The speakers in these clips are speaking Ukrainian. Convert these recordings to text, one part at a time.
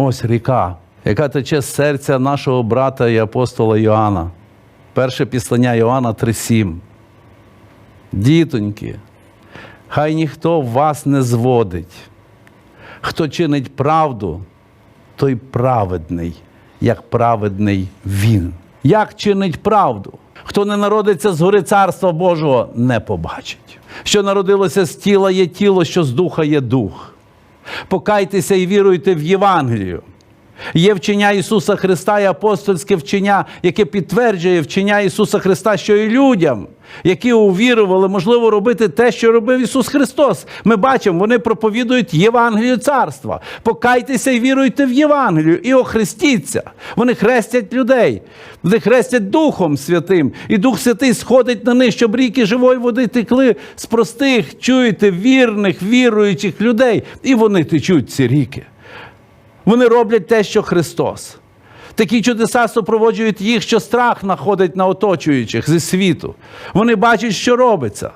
Ось ріка, яка тече з серця нашого брата і апостола Йоанна. Перше післання Йоанна 3,7. Дітоньки, хай ніхто вас не зводить. Хто чинить правду, той праведний, як праведний він. Як чинить правду? Хто не народиться з гори Царства Божого, не побачить. Що народилося з тіла є тіло, що з духа є дух. Покайтеся і віруйте в Євангелію. Є вчення Ісуса Христа і апостольське вчення, яке підтверджує вчення Ісуса Христа, що і людям, які увірували, можливо робити те, що робив Ісус Христос. Ми бачимо, вони проповідують Євангелію царства. Покайтеся і віруйте в Євангелію і охрестіться. Вони хрестять людей, вони хрестять Духом Святим. І Дух Святий сходить на них, щоб ріки живої води текли з простих, чуєте, вірних, віруючих людей. І вони течуть ці ріки. Вони роблять те, що Христос. Такі чудеса супроводжують їх, що страх находить на оточуючих зі світу. Вони бачать, що робиться.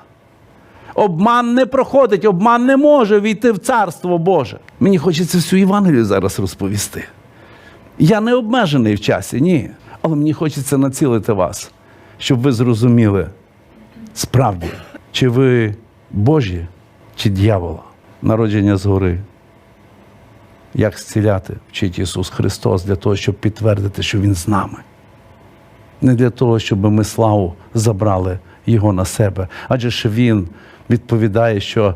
Обман не проходить, обман не може війти в Царство Боже. Мені хочеться всю Євангелію зараз розповісти. Я не обмежений в часі, ні. Але мені хочеться націлити вас, щоб ви зрозуміли справді, чи ви Божі, чи дьявола, народження згори як зціляти, вчить Ісус Христос для того, щоб підтвердити, що Він з нами. Не для того, щоб ми славу забрали Його на себе. Адже ж Він відповідає, що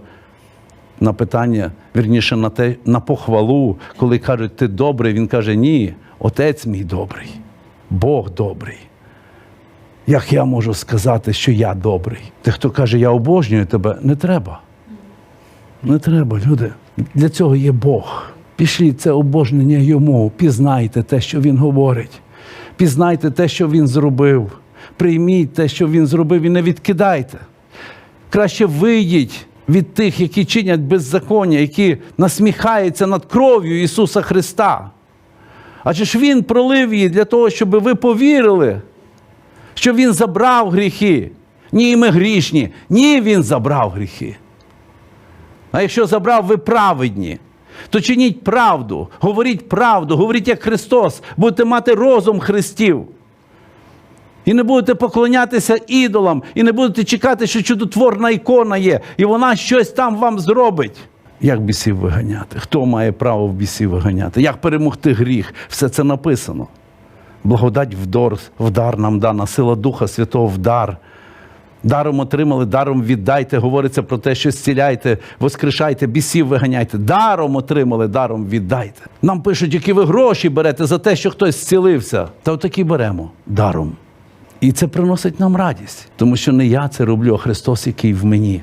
на питання, вірніше, на те, на похвалу, коли кажуть, ти добрий, він каже, ні, отець мій добрий, Бог добрий. Як я можу сказати, що я добрий? Ти хто каже, я обожнюю тебе, не треба. Не треба, люди. Для цього є Бог. Пішліть це обожнення йому, пізнайте те, що він говорить. Пізнайте те, що він зробив. Прийміть те, що він зробив, і не відкидайте. Краще вийдіть від тих, які чинять беззаконня, які насміхаються над кров'ю Ісуса Христа. Адже ж Він пролив її для того, щоб ви повірили, що Він забрав гріхи. Ні, ми грішні. Ні, Він забрав гріхи. А якщо забрав, ви праведні, то чиніть правду, говоріть правду, говоріть як Христос, будете мати розум Христів. І не будете поклонятися ідолам, і не будете чекати, що чудотворна ікона є, і вона щось там вам зробить. Як бісів виганяти? Хто має право в бісів виганяти? Як перемогти гріх? Все це написано. Благодать вдар, вдар нам дана, сила Духа Святого вдар. Даром отримали, даром віддайте. Говориться про те, що зціляйте, воскрешайте, бісів виганяйте. Даром отримали, даром віддайте. Нам пишуть, які ви гроші берете за те, що хтось зцілився. Та отакі беремо даром. І це приносить нам радість, тому що не я це роблю, а Христос, який в мені.